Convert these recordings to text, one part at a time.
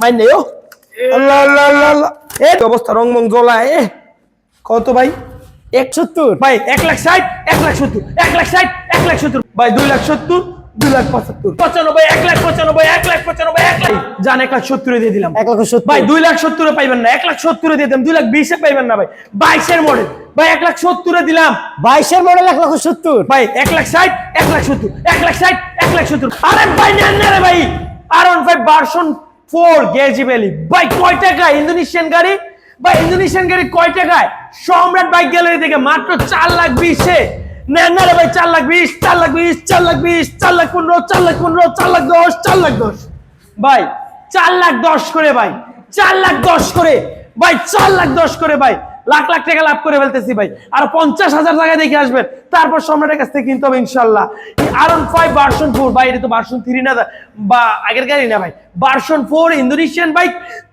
Mine নেই ও আল্লাহ আল্লাহ আল্লাহ আল্লাহ এ অবস্থা রং মং জ্বলায় কত ভাই এক সত্তর ভাই এক লাখ ষাট এক লাখ সত্তর এক লাখ ষাট এক লাখ সত্তর ভাই দুই লাখ সত্তর দুই লাখ পঁচাত্তর পঁচানব্বই এক লাখ পঁচানব্বই এক লাখ পঁচানব্বই এক লাখ যান এক লাখ সত্তরে দিয়ে দিলাম এক লক্ষ সত্তর ভাই দুই লাখ সত্তরে পাইবেন না এক লাখ সত্তরে দিয়ে দিলাম দুই লাখ বিশে পাইবেন না ভাই বাইশের মডেল ভাই এক লাখ সত্তরে দিলাম বাইশের মডেল এক লক্ষ সত্তর ভাই এক লাখ ষাট এক লাখ সত্তর এক লাখ ষাট এক লাখ সত্তর আরে ভাই নেন না রে ভাই আর ফাইভ ভার্সন ফোর গেজি ভ্যালি ভাই কয় টাকা ইন্দোনেশিয়ান গাড়ি ভাই ইন্দোনেশিয়ান গাড়ি কয় টাকায় সম্রাট বাইক গ্যালারি থেকে মাত্র চার লাখ বিশে নেন না ভাই চার লাখ বিশ চার লাখ বিশ চার লাখ বিশ চার লাখ পনেরো চার লাখ পনেরো চার লাখ দশ চার লাখ দশ ভাই চার লাখ দশ করে ভাই চার লাখ দশ করে ভাই চার লাখ দশ করে ভাই লাখ লাখ টাকা লাভ করে ফেলতেছি ভাই। আর পঞ্চাশ হাজার টাকা দেখে আসবেন। তারপর সম্রাটের কাছ থেকে কিনতে হবে ইনশাল্লাহ। আর ওয়ান ফাইভ ফোর ভাই, এটা তো ভার্সন থ্রি না, বা আগের গাড়ি না ভাই। ভার্সন ফোর ইন্দোনেশিয়ান বাইক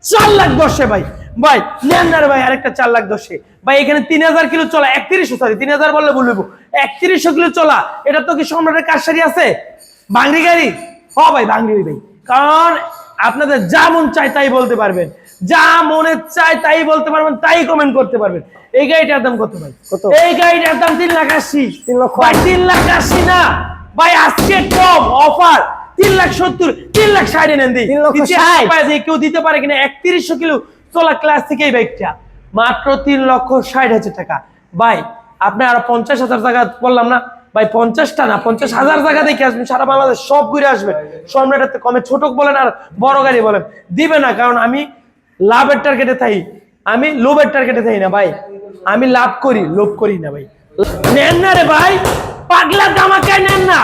চার লাখ দশে ভাই। ভাই, নেন না ভাই, আরেকটা চার লাখ দশে। ভাই, এখানে তিন হাজার কিলো চলা, একত্রিশশো সরি তিন হাজার বললে বলব একত্রিশশো কিলো চলা, এটা তো কি সম্রাটের কারসারি আছে? বাংরি গাড়ি? হ ভাই বাংরি ভাই। কারণ আপনাদের যা মন চায় তাই বলতে পারবেন। যা মনে চায় তাই বলতে পারবেন তাই কমেন্ট করতে পারবেন। এই গাড়িটার দাম কত ভাই? কত? এই গাড়িটার দাম তিন লাখ আশি। তিন লক্ষ। ভাই তিন লাখ আশি না। ভাই আজকে কম অফার তিন লাখ সত্তর তিন লাখ ষাট দিই। পারে যে কেউ দিতে পারে কিনা একত্রিশশো কিলো চলা ক্লাস থেকে এই বাইকটা মাত্র তিন লক্ষ ষাট হাজার টাকা। ভাই আপনি আরও পঞ্চাশ হাজার টাকা বললাম না? ভাই পঞ্চাশটা না পঞ্চাশ হাজার টাকা দেখে আসবেন সারা বাংলাদেশ সব ঘুরে আসবেন সম্রাটের কমে ছোট বলেন আর বড় গাড়ি বলেন। দিবে না কারণ আমি লাভের টার্গেটে থাই। আমি লোভের টার্গেটে থাই না ভাই। আমি লাভ করি লোভ করি না ভাই। নেন না রে ভাই পাগলা দামাকায় নেন না।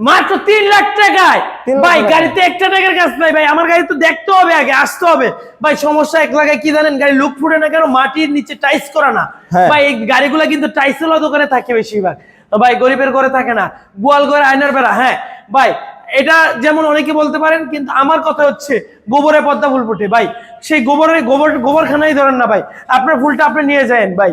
মাত্র তিন লাখ টাকায়। ভাই গাড়িতে একটা টাকার কাজ নাই ভাই। আমার গাড়ি তো দেখতে হবে আগে আসতে হবে। ভাই সমস্যা এক লাগায় কি জানেন গাড়ি লুক ফুটে না কেন মাটির নিচে টাইস করা না। হ্যাঁ। ভাই এই গাড়িগুলো কিন্তু টাইসেলা দোকানে থাকে বেশিরভাগ। ভাই গরিবের ঘরে থাকে না। গোয়াল ঘরে আয়নার বেড়া হ্যাঁ। ভাই এটা যেমন অনেকে বলতে পারেন কিন্তু আমার কথা হচ্ছে গোবরে পদ্মা ফুল ফুটে। ভাই সেই গোবরের গোবর গোবরখানাই ধরেন না ভাই আপনার ফুলটা আপনি নিয়ে যায়েন ভাই।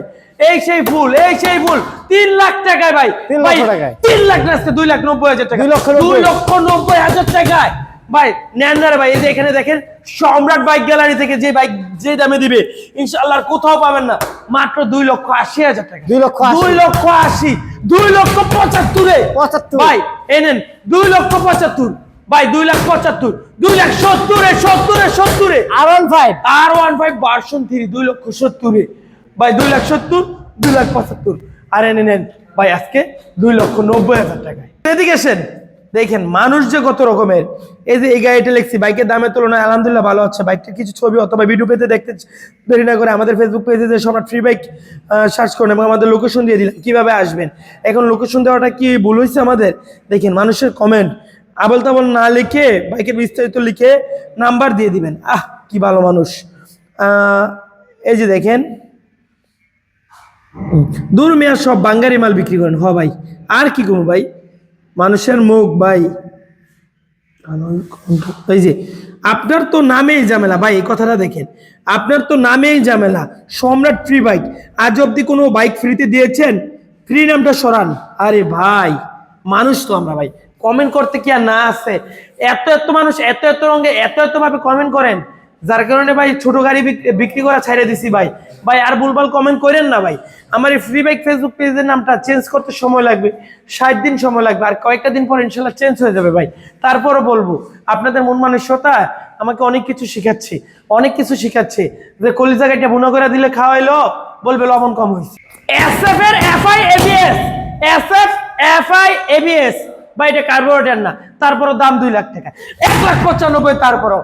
এই সেই ফুল এই সেই ফুল তিন লাখ টাকায় ভাই। তিন লাখ টাকায়। তিন লাখ না দুই লাখ নব্বই হাজার টাকা। দুই লক্ষ নব্বই হাজার টাকায়। ভাই নেন না ভাই এই যে এখানে দেখেন সম্রাট বাইক গ্যালারি থেকে যে বাইক যে দামে দিবে ইনশাআল্লাহ আর কোথাও পাবেন না। মাত্র দুই লক্ষ আশি হাজার টাকা। দুই লক্ষ। দুই লক্ষ আশি দুই লক্ষ পঁচাত্তরে। পঁচাত্তর। ভাই এনেন দুই লক্ষ পঁচাত্তর। ভাই দুই লাখ পঁচাত্তর দুই লাখ সত্তরে সত্তরে সত্তরে। R one five R one five version three দুই লক্ষ সত্তরে। ভাই দুই লাখ সত্তর দুই লাখ পঁচাত্তর। আর এনে নেন ভাই আজকে দুই লক্ষ নব্বই হাজার টাকায়। এদিকে এসেন দেখেন, মানুষ যে কত রকমের। এই যে এই গাড়িটা লিখছি, বাইকের দামের তুলনায় আলহামদুলিল্লাহ ভালো হচ্ছে বাইকটির কিছু ছবি অথবা ভিডিও পেতে দেখতে দেরি না করে আমাদের ফেসবুক পেজে যে সম্রাট ফ্রি বাইক সার্চ করেন এবং আমাদের লোকেশন দিয়ে দিলেন কীভাবে আসবেন। এখন লোকেশন দেওয়াটা কি ভুল হয়েছে আমাদের? দেখেন, মানুষের কমেন্ট আবল তাবল না লিখে, বাইকের বিস্তারিত লিখে নাম্বার দিয়ে দিবেন। আহ, কি ভালো মানুষ। এই যে দেখেন, দূর মেয়ার সব বাঙ্গারি মাল বিক্রি করেন। হ ভাই, আর কি করব ভাই? মানুষের মুখ, ভাই। এই যে, আপনার তো নামেই ঝামেলা, ভাই, এই কথাটা দেখেন। আপনার তো নামেই ঝামেলা, সম্রাট ফ্রি বাইক। আজ অব্দি কোনো বাইক ফ্রিতে দিয়েছেন? ফ্রি নামটা সরান। আরে ভাই, মানুষ তো আমরা, ভাই। কমেন্ট করতে কি আর না আছে? এত এত মানুষ, এত এত রঙে এত এত ভাবে কমেন্ট করেন। যার কারণে ভাই ছোট গাড়ি বিক- বিক্রি করা ছাইড়ে দিছি ভাই। ভাই, আর ভুলভাল কমেন্ট করেন না ভাই। আমার এই ফ্রি বাইক ফেসবুক পেজের নামটা চেঞ্জ করতে সময় লাগবে, ষাট দিন সময় লাগবে, আর কয়েকটা দিন পর ইনশাল্লাহ চেঞ্জ হয়ে যাবে ভাই। তারপরও বলব, আপনাদের মন মানসিকতা, আমাকে অনেক কিছু শিখাচ্ছে, অনেক কিছু শিখাচ্ছে। যে কলিজা গাড়িটা বুনো করে দিলে খাওয়াইলো, বলবে লবণ কম হয়েছে। এস এফ এর FI ABS S F FI ABS ভাই এটা কার্বোরেটর না। তারপরও দাম দুই লাখ টাকা। এক লাখ পঁচানব্বই তারপরও।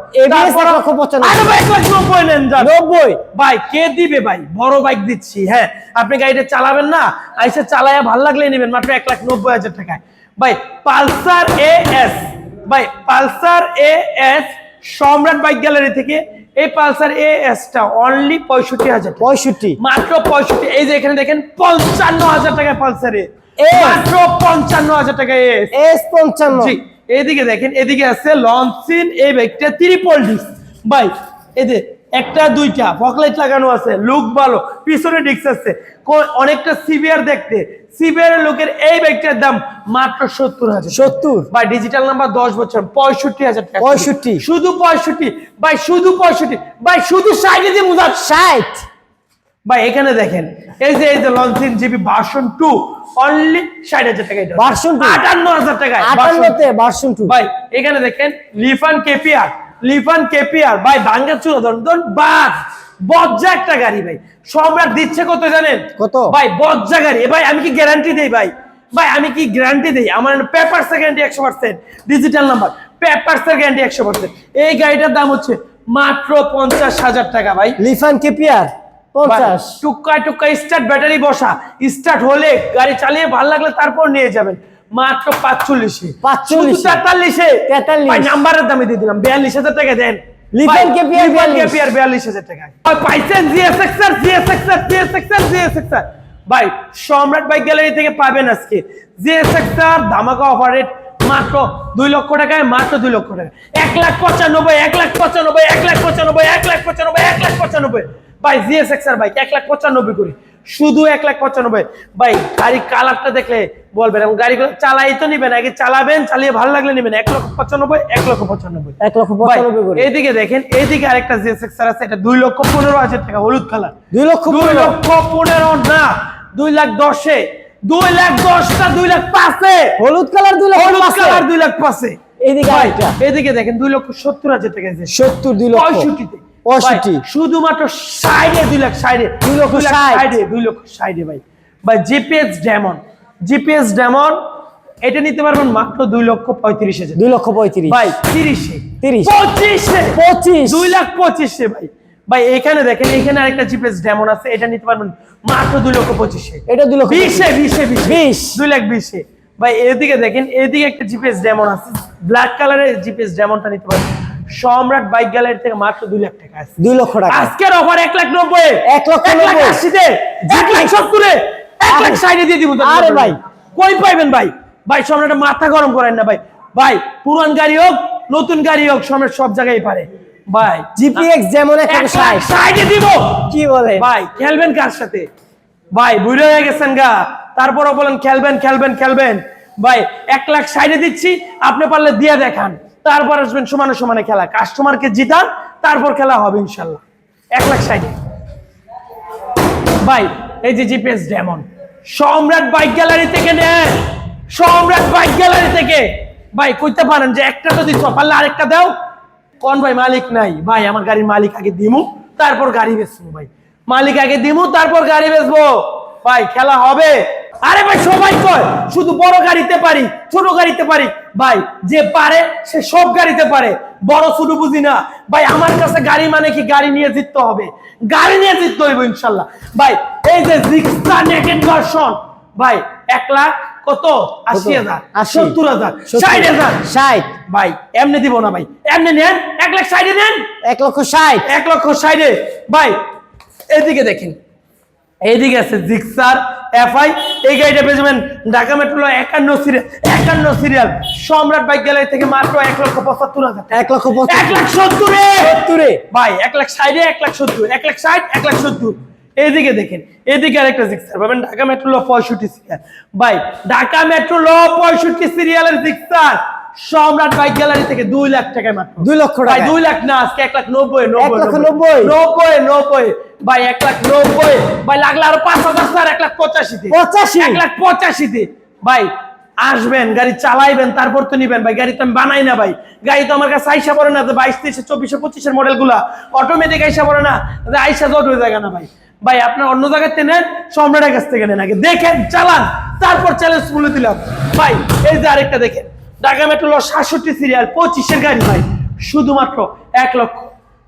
নব্বই ভাই কে দিবে ভাই? বড় বাইক দিচ্ছি হ্যাঁ। আপনি গাড়িটা চালাবেন না আইসে চালায়া ভালো লাগলে নেবেন মাত্র এক লাখ নব্বই হাজার টাকায়। ভাই পালসার এ এস ভাই Pulsar A S Samrat bike gallery থেকে এই পালসার এ এসটা অনলি পঁয়ষট্টি হাজার পঁয়ষট্টি। মাত্র পঁয়ষট্টি। এই যে এখানে দেখেন পঞ্চান্ন হাজার টাকায় পালসার এস। মাত্র পঞ্চান্ন হাজার টাকায় এস এস পঞ্চান্ন। জি এদিকে দেখেন এদিকে আছে লঞ্চিন এই ব্যাগটা ত্রিপল ডিস্ক ভাই এই একটা দুইটা ফকলাইট লাগানো আছে লুক ভালো পিছনে ডিক্স আছে। অনেকটা সিভিয়ার দেখতে সিভিয়ার লোকের এই বাইকটার দাম মাত্র সত্তর হাজার সত্তর। ভাই ডিজিটাল নাম্বার দশ বছর পঁয়ষট্টি হাজার টাকা। 65 শুধু পঁয়ষট্টি ভাই শুধু পঁয়ষট্টি ভাই শুধু ষাট দিয়ে ষাট? ভাই এখানে দেখেন এই যে এই যে launching GB version two only ষাট হাজার টাকা Version আটান্ন হাজার version আটান্নতে বারশন টু ভাই এখানে দেখেন লিফান কেপিআর লিফান কেপিআর ভাই ভাঙ্গা চুরা ধরুন ধরুন বাস বজ্জা একটা গাড়ি ভাই। সম্রাট দিচ্ছে কত জানেন? কত? ভাই বজ্জা গাড়ি। ভাই আমি কি গ্যারান্টি দেই ভাই? ভাই আমি কি গ্যারান্টি দেই? আমার পেপার গ্যারান্টি একশো percent digital number paper guarantee একশো পার্সেন্ট এই গাড়িটার দাম হচ্ছে মাত্র পঞ্চাশ হাজার টাকা ভাই। লিফান কেপিয়ার পঞ্চাশ। টুকায় টুকায় স্টার্ট ব্যাটারি বসা। স্টার্ট হলে গাড়ি চালিয়ে ভালো লাগলে তারপর নিয়ে যাবেন। মাত্র পাঁচচল্লিশে। 45 তেতাল্লিশে। 43 ভাই নাম্বারের দামে দিয়ে দিলাম। বিয়াল্লিশ হাজার টাকা দেন। লিফান KPR 42 বিয়াল্লিশ। হাজার টাকা। ভাই, পাইছেন জিএসএক্সআর জিএসএক্সআর জিএসএক্সআর জিএসএক্সআর ভাই সম্রাট বাইক গ্যালারি থেকে পাবেন আজকে। জিএসএক্সআর ধামাকা অফার রেট মাত্র দুই লক্ষ টাকায় মাত্র দুই লক্ষ টাকা এক লাখ পঁচানব্বই এক লাখ পঁচানব্বই এক লাখ পঁচানব্বই এক লাখ পঁচানব্বই এক লাখ পঁচানব্বই। ভাই জিএসএক্সআর বাইক এক লাখ পঁচানব্বই করি। শুধু এক লাখ পঁচানব্বই। ভাই গাড়ি কালারটা দেখলে বলবেন এবং গাড়িগুলো চালাই তো নিবেন আগে চালাবেন চালিয়ে ভালো লাগলে নিবেন। এক লক্ষ পঁচানব্বই এক লক্ষ পঁচানব্বই। এক লক্ষ পঁচানব্বই এইদিকে দেখেন এইদিকে আরেকটা জিএসএক্স আছে এটা দুই লক্ষ পনেরো হাজার টাকা হলুদ কালার দুই লক্ষ দুই লক্ষ পনেরো না দুই লাখ দশে। দুই লাখ দশটা দুই লাখ পাঁচে। হলুদ কালার দুই লাখ হলুদ। কালার দুই লাখ পাঁচে। এইদিকে এইদিকে দেখেন দুই লক্ষ সত্তর হাজার টাকা আছে। সত্তর দুই লক্ষ। পঁয়ষট্টিতে। পঁয়ষট্টি। শুধুমাত্র ষাটে দুই লাখ ষাটে দুই লক্ষ। ষাটে দুই লক্ষ ষাটে ভাই। ভাই জিপিএস ডেমন জিপিএস ডেমন এটা নিতে পারবেন মাত্র দুই লক্ষ পঁয়ত্রিশ হাজার। দুই লক্ষ পঁয়ত্রিশ। ভাই তিরিশে। 30 পঁচিশে। পঁচিশ। দুই লাখ পঁচিশে ভাই। ভাই এখানে দেখেন এখানে আরেকটা জিপিএস ডেমন আছে এটা নিতে পারবেন মাত্র দুই লক্ষ পঁচিশে। এটা দুই লক্ষ বিশে বিশে বিশে। বিশ। দুই লাখ বিশে। ভাই এদিকে দেখেন এদিকে একটা জিপিএস ডেমন আছে ব্ল্যাক কালারের জিপিএস ডেমনটা নিতে পারবেন। সম্রাট বাইক গ্যালারি থেকে মাত্র দুই লাখ টাকা আছে। দুই লক্ষ টাকা। আজকের অফার এক লাখ নব্বই। এক লক্ষ নব্বই। আশিতে। এক লাখ সত্তরে। এক লাখ ষাটে দিয়ে দিব আরে ভাই। কই পাইবেন ভাই? ভাই সম্রাট মাথা গরম করেন না ভাই। ভাই পুরান গাড়ি হোক নতুন গাড়ি হোক সম্রাট সব জায়গায় পারে। ভাই জিপিএক্স যেমন ষাটে। দিব। কি বলে ভাই খেলবেন কার সাথে? ভাই বুড়ো হয়ে গেছেন গা। তারপরও বলেন খেলবেন খেলবেন খেলবেন। ভাই এক লাখ সাইডে দিচ্ছি। আপনি পারলে দিয়ে দেখান। তারপর আসবেন সমানে সমানে খেলা। কাস্টমারকে জিতান, তারপর খেলা হবে ইনশাল্লাহ। এক লাখ সাইডে ভাই, এই যে GPS Demon Samrat bike gallery থেকে নেন সম্রাট বাইক গ্যালারি থেকে। ভাই, কইতে পারেন যে একটা তো দিচ্ছ আরেকটা দাও। কোন ভাই, মালিক নাই। ভাই, আমার গাড়ির মালিক আগে দিমু, তারপর গাড়ি বেচবো ভাই। মালিক আগে দিমু, তারপর গাড়ি বেচবো। ভাই, খেলা হবে। আরে ভাই সবাই কয় শুধু বড় গাড়িতে পারি ছোট গাড়িতে পারি। ভাই যে পারে সে সব গাড়িতে পারে। বড় ছোট বুঝি না। ভাই আমার কাছে গাড়ি মানে কি? গাড়ি নিয়ে জিততে হবে। গাড়ি নিয়ে জিততে হইব ইনশাল্লাহ। ভাই এই যে রিক্সা নেকেট ভার্সন ভাই এক লাখ কত? আশি হাজার। সত্তর হাজার। ষাট হাজার। ষাট। ভাই এমনি দিব না ভাই। এমনি নেন এক লাখ সাইডে নেন। এক লক্ষ ষাট। এক লক্ষ সাইডে ভাই এদিকে দেখেন। এইদিকে আছে জিক্সার এফআই এই গাড়িটা পেয়েছেন ঢাকা মেট্রো একান্ন সিরিয়াল একান্ন সিরিয়াল। সম্রাট বাইক গ্যালারি থেকে মাত্র এক লক্ষ পঁচাত্তর হাজার এক লক্ষ এক লাখ সত্তরে! সত্তরে। ভাই এক লাখ ষাটে এক লাখ সত্তর এক লাখ ষাট এক লাখ সত্তর। এইদিকে দেখেন এদিকে আরেকটা জিক্সার পাবেন ঢাকা মেট্রো ল পঁয়ষট্টি সিরিয়াল। ভাই ঢাকা মেট্রো ল পঁয়ষট্টি সিরিয়ালের জিক্সার। সম্রাট বাইক গ্যালারি থেকে দুই লাখ টাকায় মাত্র। দুই লক্ষ টাকা দুই লাখ না আজকে এক লাখ নব্বই নব্বই নব্বই। নব্বই? ভাই এক লাখ নব্বই। ভাই লাগলে আরও পাঁচ হাজার স্যার এক লাখ পঁচাশিতে। পঁচাশি? এক লাখ পঁচাশিতে। ভাই আসবেন গাড়ি চালাইবেন তারপর তো নিবেন। ভাই গাড়ি তো আমি বানাই না ভাই। গাড়ি তো আমার কাছে আইসা পড়ে না বাইশ তেইশে চব্বিশে পঁচিশের মডেলগুলা অটোমেটিক আইসা পড়ে না আইসা জট হয়ে যায় না ভাই। ভাই আপনার অন্য জায়গায় নেন সম্রাটের কাছ থেকে নেন আগে। দেখেন চালান তারপর চ্যালেঞ্জ বলে দিলাম। ভাই এই যে আরেকটা দেখেন। ঢাকা মেট্রো সাতষট্টি সিরিয়াল পঁচিশের গাড়ি ভাই। শুধুমাত্র এক লক্ষ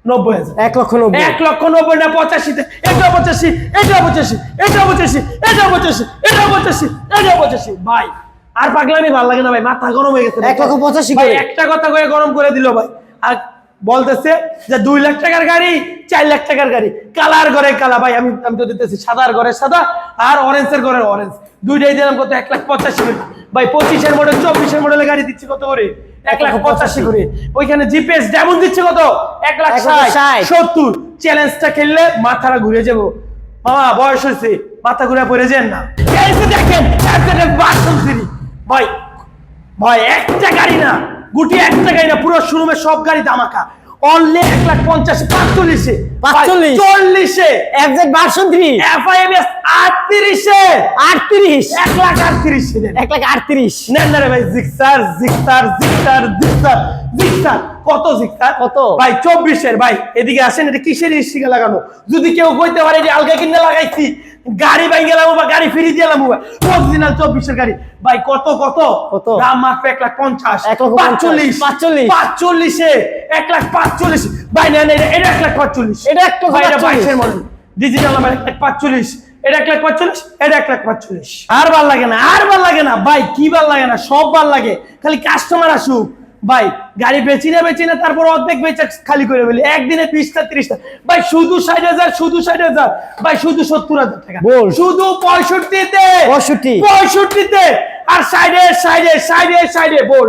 নব্বই হাজার। এক লক্ষ নব্বই। এক লক্ষ নব্বই না পঁচাশিতে এটা পঁচাশি এটা পঁচাশি এটা পঁচাশি এটা পঁচাশি এটা পঁচাশি এটা পঁচাশি। ভাই আর পাগলামি ভালো লাগে না ভাই মাথা গরম হয়ে গেছে এক লক্ষ পঁচাশি ভাই একটা কথা কয়ে গরম করে দিল ভাই। আর বলতেছে যে দুই লাখ টাকার গাড়ি চার লাখ টাকার গাড়ি। কালার ঘরে কালা ভাই আমি আমি তো দিতেছি সাদার ঘরে সাদা আর অরেঞ্জের ঘরে অরেঞ্জ দুইটাই দিলাম কত? এক লাখ পঁচাশি। ভাই পঁচিশের মডেল চব্বিশের মডেলের গাড়ি দিচ্ছি কত করে? এক লাখ পঁচাশি করে। ওইখানে জিপিএস যেমন দিচ্ছে কত? এক লাখ। সত্তর। চ্যালেঞ্জটা খেললে মাথাটা ঘুরে যাব। মামা বয়স হয়েছে। মাথা ঘুরে পড়ে যান না। দেখেন ভাই ভাই একটা গাড়ি না। গুটি একটা গাড়ি না পুরো শোরুমে সব গাড়ি দামাকা অনলি এক লাখ পঞ্চাশ পাঁচচল্লিশে। পাঁচচল্লিশ। চল্লিশে। এফজেড ভার্সন থ্রি এফআইএমএস আটত্রিশে। আটত্রিশ। এক লাখ আটত্রিশে এক লাখ আটত্রিশ। না না রে ভাই Gixxer Gixxer Gixxer Gixxer Gixxer কত জিক্সার কত? ভাই চব্বিশের ভাই এদিকে আসেন এটা কিসের স্টিকার লাগানো? যদি কেউ কইতে পারে যে আলগা কিনে লাগাইছি গাড়ি ভাই গেলাম বা গাড়ি ফিরি দিলাম অরিজিনাল চব্বিশের গাড়ি। ভাই কত কত? কত? দাম মাত্র এক লাখ পঞ্চাশ পাঁচচল্লিশ পাঁচচল্লিশ। পাঁচচল্লিশে এক লাখ পাঁচচল্লিশ। ভাই না এটা এটা এক লাখ পাঁচচল্লিশ। এটা এক লক্ষ ভাই এটা পাঁচচল্লিশ। বাইশের মডেল। ডিজিটাল নাম্বার এক লাখ পাঁচচল্লিশ। এটা এক লাখ পাঁচচল্লিশ এটা এক লাখ পাঁচচল্লিশ। আর ভালো লাগে না আর ভালো লাগে না। ভাই কি ভালো লাগে না সব ভালো লাগে। খালি কাস্টমার আসুক। ভাই গাড়ি বেচি না বেচি না তারপর অর্ধেক বেচে খালি করে ফেলি। একদিনে বিশটা ত্রিশটা। ভাই শুধু ষাট হাজার শুধু ষাট হাজার। ভাই শুধু সত্তর হাজার টাকা। শুধু পঁয়ষট্টিতে। পঁয়ষট্টি। পঁয়ষট্টিতে। আর সাইডে সাইডে সাইডে সাইডে বল।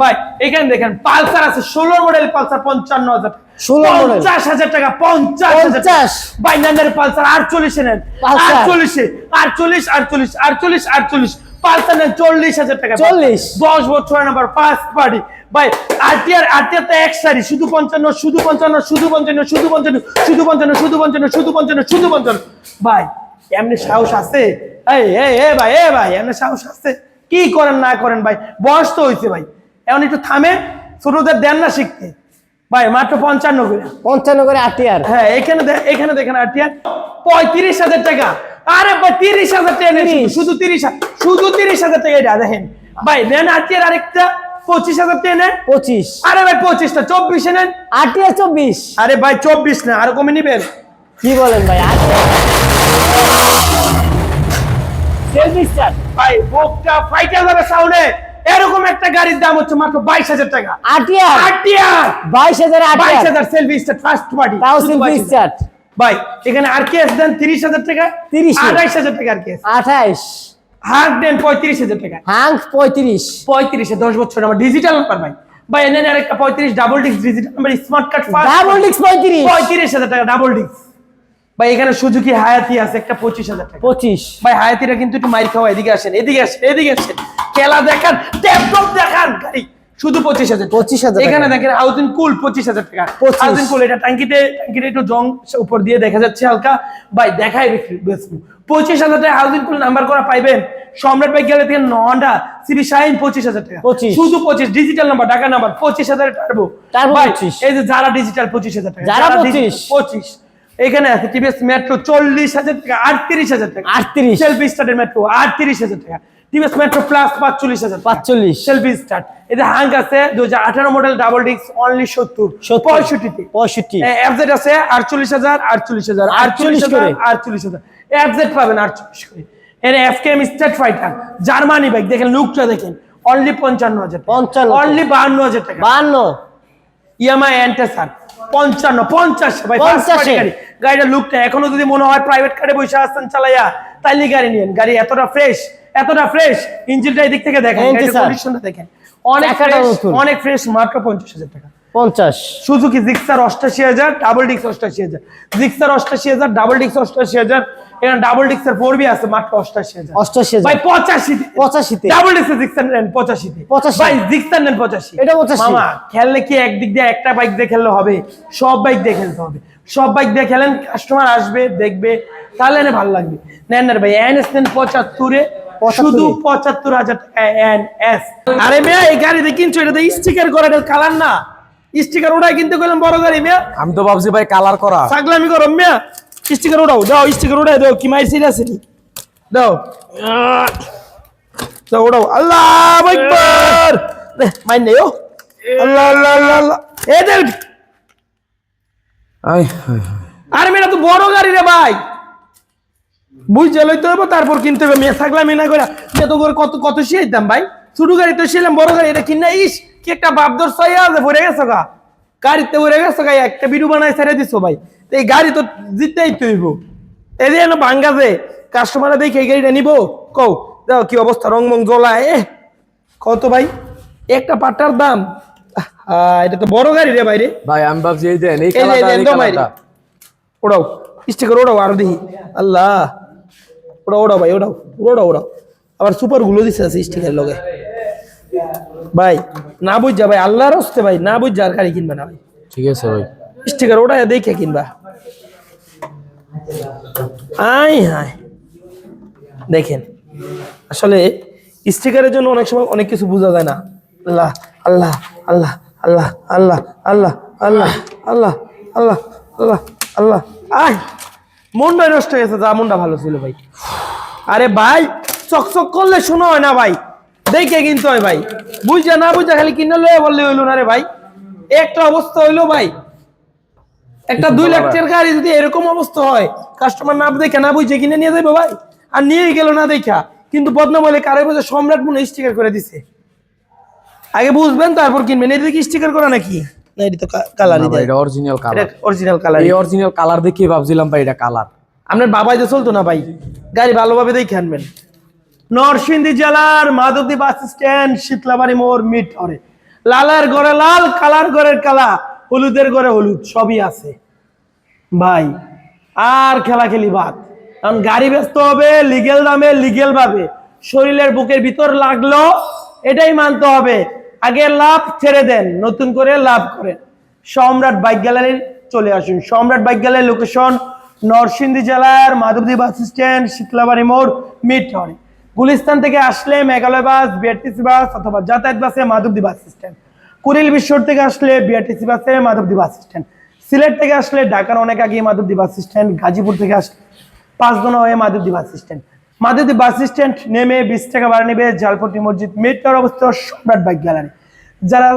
ভাই এখানে দেখেন পালসার আছে ষোলো মডেল পালসার পঞ্চান্ন হাজার। 16 পঞ্চাশ হাজার টাকা পঞ্চাশ। পঞ্চাশ। পালসার আটচল্লিশে নেন। আটচল্লিশে আটচল্লিশ আটচল্লিশ আটচল্লিশ আটচল্লিশ। পালসার নেন চল্লিশ হাজার টাকা 40 দশ বছর নাম্বার ফার্স্ট পার্টি ভাই আরটিআর আরটিআর তো এক সারি। শুধু পঞ্চান্ন শুধু পঞ্চান্ন শুধু পঞ্চান্ন শুধু পঞ্চান্ন শুধু পঞ্চান্ন শুধু পঞ্চান্ন শুধু পঞ্চান্ন শুধু পঞ্চান্ন। ভাই এমনি সাহস আছে? এই এই এ ভাই এ ভাই এমনি সাহস আছে? কি করেন না করেন ভাই? বয়স তো হয়েছে ভাই। এমন একটু থামে। ছোটদের দেন না শিখতে। ভাই মাত্র পঞ্চান্ন করে। পঞ্চান্ন করে আটিয়ার। হ্যাঁ এখানে এখানে দেখেন আটিয়ার। পঁয়ত্রিশ হাজার টাকা। আরে ভাই তিরিশ হাজার টাকা শুধু, তিরিশ শুধু তিরিশ হাজার টাকা এটা দেখেন। ভাই নেন আটিয়ার আরেকটা পঁচিশ হাজার টাকা নেন। পঁচিশ। আরে ভাই পঁচিশটা চব্বিশে নেন। আটিয়ার চব্বিশ। আরে ভাই চব্বিশ না আরও কমে নিবেন। কি বলেন ভাই ভাই বুকটা ফাইটে যাবে সাউন্ডে এরকম একটা গাড়ির দাম হচ্ছে মাত্র বাইশ হাজার টাকা। আটিয়ার আটিয়ার বাইশ হাজার বাইশ হাজার সেলফি ফার্স্ট পার্টি তাও সেলফি ভাই এখানে আর কে দেন? তিরিশ হাজার টাকা? 30 এ। আঠাইশ হাজার টাকা আর কে আঠাইশ। হার্ক দেন পঁয়ত্রিশ হাজার টাকা। হাঙ্ক পঁয়ত্রিশ। পঁয়ত্রিশে দশ বছর আমার ডিজিটাল নাম্বার ভাই। ভাই এনে আরেকটা পঁয়ত্রিশ double disc digital number smart card double ডিক্স পঁয়ত্রিশ। পঁয়ত্রিশ হাজার টাকা ডাবল ডিস্ক ভাই এখানে সুজুকি হায়াতি আছে একটা পঁচিশ হাজার টাকা। পঁচিশ। ভাই হায়াতিরা কিন্তু একটু মাইর খাওয়া এদিকে আসেন এদিকে আসেন এদিকে আসেন। খেলা দেখান ট্যাপটপ দেখান। গাড়ি শুধু পঁচিশ হাজার 25,000 টাকা। এখানে দেখেন হাউজিং কুল পঁচিশ হাজার টাকা। হাউজিং কুল এটা ট্যাঙ্কিতে ট্যাঙ্কিতে একটু জং উপর দিয়ে দেখা যাচ্ছে হালকা। ভাই বেচবো পঁচিশ হাজার টাকা হাউজিং কুল নাম্বার করা পাইবেন। সম্রাট ভাই গেলে থেকে নটা সিবি শাইন পঁচিশ হাজার টাকা। 25 শুধু পঁচিশ ডিজিটাল নাম্বার টাকা নাম্বার পঁচিশ হাজার টার্বো এই যে যারা ডিজিটাল পঁচিশ হাজার টাকা যারা 25 পঁচিশ। এখানে আছে টিভিএস মেট্রো চল্লিশ হাজার টাকা আটত্রিশ হাজার টাকা। 38 সেলফি স্টার্টের মেট্রো আটত্রিশ হাজার টাকা। টিভিএস মেট্রো প্লাস পাঁচচল্লিশ হাজার পাঁচচল্লিশ। সেলফি স্টার্ট এতে হাঙ্ক আছে দু হাজার আঠারো মডেল ডাবল ডিস্ক অনলি সত্তর। পঁয়ষট্টিতে। পঁয়ষট্টি। এফজেড আছে আটচল্লিশ হাজার আটচল্লিশ হাজার আটচল্লিশ হাজার আটচল্লিশ হাজার। এফজেড পাবেন আটচল্লিশ করে। এর F K M start fighter Germany bike দেখেন লুকটা দেখেন। অনলি পঞ্চান্ন হাজার 55 অনলি বাহান্ন হাজার টাকা। বাহান্ন। ইএমআই অ্যান্টেসার পঞ্চান্ন পঞ্চাশ ভাই পঞ্চাশে। গাড়িটা লুকটা এখনও যদি মনে হয় প্রাইভেট কারে বসে আসছেন চালাইয়া তাইলে গাড়ি নিয়েন। গাড়ি এতটা ফ্রেশ এতটা ফ্রেশ ইঞ্জিনটা এদিক থেকে দেখেন কন্ডিশনটা দেখেন। অনেক। অনেক ফ্রেশ মাত্র পঞ্চাশ হাজার টাকা। পঞ্চাশ। সুজুকি জিক্সার অষ্টাশি হাজার ডাবল ডিক্স অষ্টাশি হাজার। জিক্সার অষ্টাশি হাজার ডাবল ডিক্স অষ্টাশি হাজার। এখানে ডাবল ডিক্সের ফোর বি আছে মাত্র অষ্টাশি হাজার। অষ্টাশি ভাই হাজার পঁচাশি পঁচাশিতে ডাবল ডিক্সের জিক্সার নেন পঁচাশিতে 85 ভাই জিক্সার নেন পঁচাশি। এটা 85 মামা খেললে কি একদিক দিয়ে একটা বাইক দিয়ে খেললে হবে? সব বাইক দিয়ে খেলতে হবে। সব বাইক দিয়ে খেলেন কাস্টমার আসবে দেখবে তাহলে এনে ভালো লাগবে। নেন ভাই এন এস নেন পঁচাত্তরে শুধু পঁচাত্তর হাজার টাকা এন এস। আরে মেয়া এই গাড়িতে কিনছো এটাতে স্টিকার করা এটা কালার না। স্টিকার ওটাই কিনতে গেলাম বড় গাড়ি মেয়া। আমি তো ভাবছি ভাই কালার করা। ছাগলামি করো মেয়া। স্টিকার ওটাও দাও স্টিকার ওটাই দাও কি মাইর সিরিয়াস দাও। দাও ওটাও আল্লাহ মাইর নেই ও। আল্লাহ আল্লাহ আল্লাহ এ দে আই আরে মেয়েটা তো বড় গাড়ি রে ভাই। বুঝতে লইতে হবে তারপর কিনতে হবে। মেয়ে থাকলাম না করে মেয়ে তো করে কত কত শিয়াই দাম ভাই? ছোট গাড়ি তো শিলাম বড় গাড়ি এটা কিনা, ইস, কি একটা বাপদর সইয়া আছে ভরে গেছো গা। গাড়িতে ভরে গেছো গা, একটা ভিডিও বানাই ছেড়ে দিছো ভাই। এই গাড়ি তো জিততেই তুইব এই যে এনে ভাঙ্গাছে কাস্টমাররা দেখে এই গাড়িটা নিবো, কও দাও কি অবস্থা, রং মং জ্বলায় এ কত ভাই? একটা পাটার দাম এটা তো বড় গাড়ি রে ভাই রে। ভাই আমি ভাবছি এই দেন এই কালারটা কালারটা। ওড়াও স্টিকার ওড়াও আরও দেখি। আল্লাহ। ওড়াও ওড়াও ভাই ওড়াও ওড়াও ওড়াও। আবার সুপারগুলো দিছে আছে স্টিকার লগে। ভাই না বুঝা ভাই আল্লাহর হস্তে ভাই না বুঝা আর গাড়ি কিনবে না ভাই। ঠিক আছে ভাই। স্টিকার ওটা দেখে কিনবা। আই হাই দেখেন আসলে স্টিকারের জন্য অনেক সময় অনেক কিছু বোঝা যায় না। আল্লাহ আল্লাহ আল্লাহ। আল্লাহ আল্লাহ আল্লাহ আল্লাহ আল্লাহ আল্লাহ আল্লাহ আল্লাহ। আয় মনটা নষ্ট হয়ে গেছে, যা মনটা ভালো ছিল ভাই। আরে ভাই, চকচক করলে শোনো হয় না ভাই। দেখে কিনতে হয় ভাই। বুঝা না বুঝা খালি কিনে লয়ে বললে হইল না রে ভাই। একটা অবস্থা হইল ভাই। একটা দুই লাখ টাকার গাড়ি যদি এরকম অবস্থা হয় কাস্টমার না দেখে না বুঝে কিনে নিয়ে যাবে ভাই। আর নিয়ে গেল না দেখা। কিন্তু বদনাম হলে কারও বলে সম্রাট মনে স্টিকার করে দিছে। আগে বুঝবেন তারপর কিনবেন। এটা কি স্টিকার করা নাকি? না এটা তো কালারই দেয়। এটা অরিজিনাল কালার অরিজিনাল কালার এই অরিজিনাল কালার দেখে ভাবছিলাম ভাই এটা কালার আপনার বাবাই তো চলতো না ভাই। গাড়ি ভালোভাবে দেখে আনবেন। নরসিংদী জেলার মাধবদী বাস স্ট্যান্ড শীতলাবাড়ি মোড় মিট হরে লালের ঘরে লাল কালার ঘরের কালা। হলুদের ঘরে হলুদ সবই আছে। ভাই আর খেলা খেলি বাদ। কারণ গাড়ি ব্যস্ত হবে লিগেল দামে লিগেল ভাবে। শরীরের বুকের ভিতর লাগল এটাই মানতে হবে। আগে লাভ ছেড়ে দেন, নতুন করে লাভ করেন। সম্রাট বাইক গ্যালারির চলে আসুন। সম্রাট বাইক গ্যালারির লোকেশন নরসিংদী জেলার মাধবদী বাস স্ট্যান্ড, শীতলাবাড়ি মোড় হরে গুলিস্তান থেকে আসলে মেঘালয় বাস, বিআরটিসি বাস অথবা যাতায়াত বাসে মাধবদী বাস স্ট্যান্ড। কুড়িল বিশ্বর থেকে আসলে বিআরটিসি বাসে মাধবদী বাস স্ট্যান্ড। সিলেট থেকে আসলে ঢাকার অনেক আগে মাধবদী বাস স্ট্যান্ড। গাজীপুর থেকে আসলে পাঁচদোনা হয়ে Madhabdi bus stand. Madhabdi bus stand নেমে বিশ টাকা ভাড়া নেবে জালপট্টি মসজিদ মেট্রোর অবস্থা সম্রাট বাইক গ্যালারি। যারা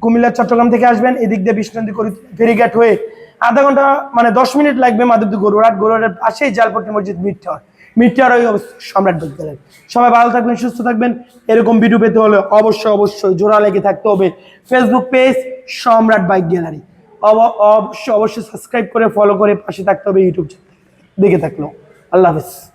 কুমিল্লা, চট্টগ্রাম থেকে আসবেন, এদিক দিয়ে বিষ্ণুনদী করি ফেরিঘাট হয়ে আধা ঘণ্টা মানে দশ মিনিট লাগবে মাধবদী গরুরাট গরুরাটের পাশেই জালপট্টি মসজিদ টাওয়ার মিড ওই সম্রাট বাইক গ্যালারি। সবাই ভালো থাকবেন, সুস্থ থাকবেন। এরকম ভিডিও পেতে হলে অবশ্যই অবশ্যই জোড়া লেগে থাকতে হবে Facebook page Samrat bike gallery. Of- অবশ্যই অবশ্যই সাবস্ক্রাইব করে ফলো করে পাশে থাকতে হবে ইউটিউব দেখে থাকল। আল্লাহ হাফিজ।